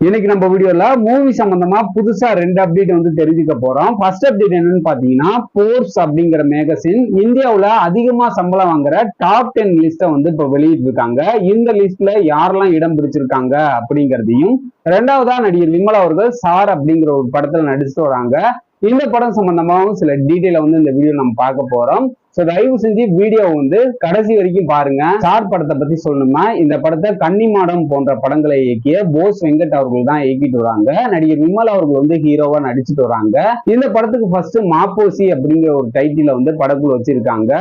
இன்னைக்கு நம்ம வீடியோல மூவி சம்பந்தமா புதுசா ரெண்டு அப்டேட் வந்து தெரிஞ்சுக்க போறோம். ஃபர்ஸ்ட் அப்டேட் என்னன்னு பாத்தீங்கன்னா போர்ஸ் அப்படிங்கிற மேகசின் இந்தியாவுல அதிகமா சம்பளம் வாங்குற டாப் டென் லிஸ்ட்டை வந்து இப்ப வெளியிட்டிருக்காங்க. இந்த லிஸ்ட்ல யாரெல்லாம் இடம் பிடிச்சிருக்காங்க அப்படிங்கிறதையும் ரெண்டாவதா நடிகர் விமலா அவர்கள் சார் அப்படிங்கிற ஒரு படத்துல நடிச்சுட்டு வராங்க. இந்த படம் சம்பந்தமாகவும் சில டீட்டெயில வந்து இந்த வீடியோ நம்ம பார்க்க போறோம். ஸோ தயவு செஞ்சு வீடியோ வந்து கடைசி வரைக்கும் பாருங்க. சார் படத்தை பத்தி சொல்லணுமா இந்த படத்தை கன்னிமாடம் போன்ற படங்களை இயக்கிய போஸ் வெங்கட் அவர்கள் தான் இயக்கிட்டு வராங்க. நடிகர் விமல் அவர்கள் வந்து ஹீரோவா நடிச்சிட்டு வராங்க. இந்த படத்துக்கு ஃபர்ஸ்ட் மாப்போசி அப்படிங்கிற ஒரு டைட்டில வந்து படக்குழு வச்சிருக்காங்க.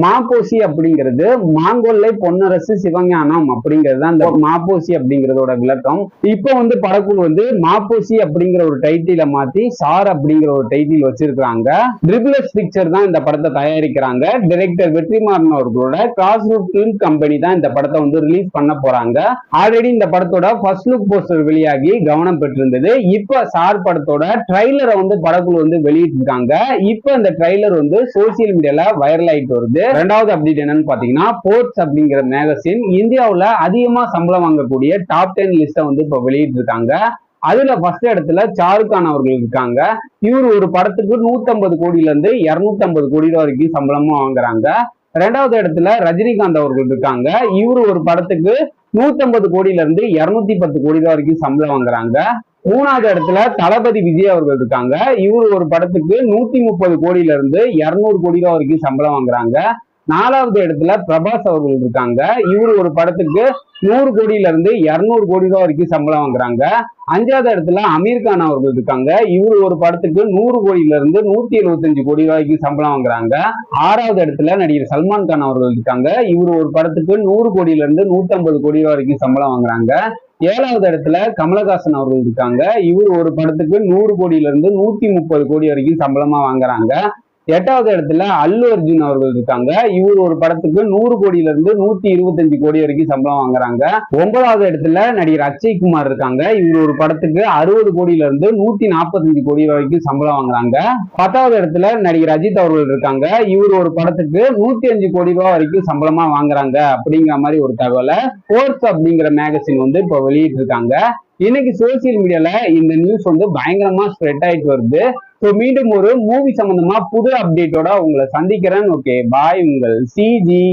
மாப்போசி அப்படிங்கிறது மாங்கொல்லை பொன்னரசு சிவஞானம் அப்படிங்கிறது தான் இந்த மாப்போசி அப்படிங்கிறதோட விளக்கம். இப்போ வந்து படக்குழு வந்து மாப்போசி அப்படிங்கிற ஒரு டைட்டில மாத்தி சார் அப்படிங்கிற ஒரு டைட்டில் வச்சிருக்காங்க ட்ரிபிளஸ் பிக்சர் தான் இந்த படத்தை தயாரிக்கிறாங்க. டைரக்டர் வெற்றிமாறன் அவர்களோட கிராஸ் ரூட் பிலிம் கம்பெனி தான் இந்த படத்தை வந்து ரிலீஸ் பண்ண போறாங்க. ஆல்ரெடி இந்த படத்தோட ஃபர்ஸ்ட் லுக் போஸ்டர் வெளியாகி கவனம் பெற்றிருந்தது. இப்போ சார் படத்தோட ட்ரைலரை வந்து படக்குழு வந்து வெளியிட்டிருக்காங்க. இப்போ இந்த ட்ரைலர் வந்து சோசியல் மீடியால வைரல் ஆயிட்டு வருது. ரெண்டாவது அப்டேட் என்னன்னு பாத்தீங்கன்னா போர்ட்ஸ் அப்படிங்கிற மேகசின் இந்தியாவுல அதிகமா சம்பளம் வாங்கக்கூடிய டாப் டென் லிஸ்ட்டை வந்து இப்ப வெளியிட்டு இருக்காங்க அதுல ஃபர்ஸ்ட் இடத்துல ஷாருக்கான் அவர்கள் இருக்காங்க. இவர் ஒரு படத்துக்கு 150 கோடியில இருந்து 250 கோடி ரூபா வரைக்கும் சம்பளமும் வாங்குறாங்க. ரெண்டாவது இடத்துல ரஜினிகாந்த் அவர்கள் இருக்காங்க. இவர் ஒரு படத்துக்கு 150 கோடியில இருந்து 210 பத்து கோடி ரூபாய் வரைக்கும் சம்பளம் வாங்குறாங்க. மூணாவது இடத்துல தளபதி விஜய் அவர்கள் இருக்காங்க. இவர் ஒரு படத்துக்கு நூத்தி முப்பது கோடியில இருந்து இருநூறு கோடி ரூபாய் வரைக்கும் சம்பளம் வாங்குறாங்க. நாலாவது இடத்துல பிரபாஸ் அவர்கள் இருக்காங்க. இவர் ஒரு படத்துக்கு நூறு கோடியில இருந்து இருநூறு கோடி ரூபாய் வரைக்கும் சம்பளம் வாங்குறாங்க. அஞ்சாவது இடத்துல அமீர் கான் அவர்கள் இருக்காங்க. இவர் ஒரு படத்துக்கு நூறு கோடியில இருந்து நூத்தி எழுபத்தஞ்சு கோடி ரூபாய்க்கு சம்பளம் வாங்குறாங்க. ஆறாவது இடத்துல நடிகர் சல்மான் கான் அவர்கள் இருக்காங்க. இவர் ஒரு படத்துக்கு நூறு கோடியில இருந்து நூத்தி ஐம்பது கோடி ரூபாய் வரைக்கும் சம்பளம் வாங்குறாங்க. ஏழாவது இடத்துல கமலஹாசன் அவர்கள் இருக்காங்க. இவர் ஒரு படத்துக்கு நூறு கோடியில இருந்து நூத்தி முப்பது கோடி வரைக்கும் சம்பளமா வாங்குறாங்க. எட்டாவது இடத்துல அல்லு அர்ஜுன் அவர்கள் இருக்காங்க. இவர் ஒரு படத்துக்கு நூறு கோடியில இருந்து நூத்தி இருபத்தஞ்சு கோடி வரைக்கும் சம்பளம் வாங்குறாங்க. ஒன்பதாவது இடத்துல நடிகர் அக்ஷய் குமார் இருக்காங்க. இவர் ஒரு படத்துக்கு அறுபது கோடியில இருந்து நூத்தி நாற்பத்தஞ்சு கோடி வரைக்கும் சம்பளம் வாங்குறாங்க. பத்தாவது இடத்துல நடிகர் அஜித் அவர்கள் இருக்காங்க. இவர் ஒரு படத்துக்கு நூத்தி அஞ்சு கோடி ரூபாய் வரைக்கும் சம்பளமா வாங்குறாங்க அப்படிங்கிற மாதிரி ஒரு தகவலை ஃபோர்ஸ் அப்படிங்கிற மேகசின் வந்து இப்போ வெளியிட்டு இருக்காங்க இன்னைக்கு சோசியல் மீடியால இந்த நியூஸ் வந்து பயங்கரமா ஸ்ப்ரெட் ஆயிட்டு வருது. ஸோ மீண்டும் ஒரு மூவி சம்பந்தமா புது அப்டேட்டோட உங்களை சந்திக்கிறேன். ஓகே பாய் உங்கள் சிஜி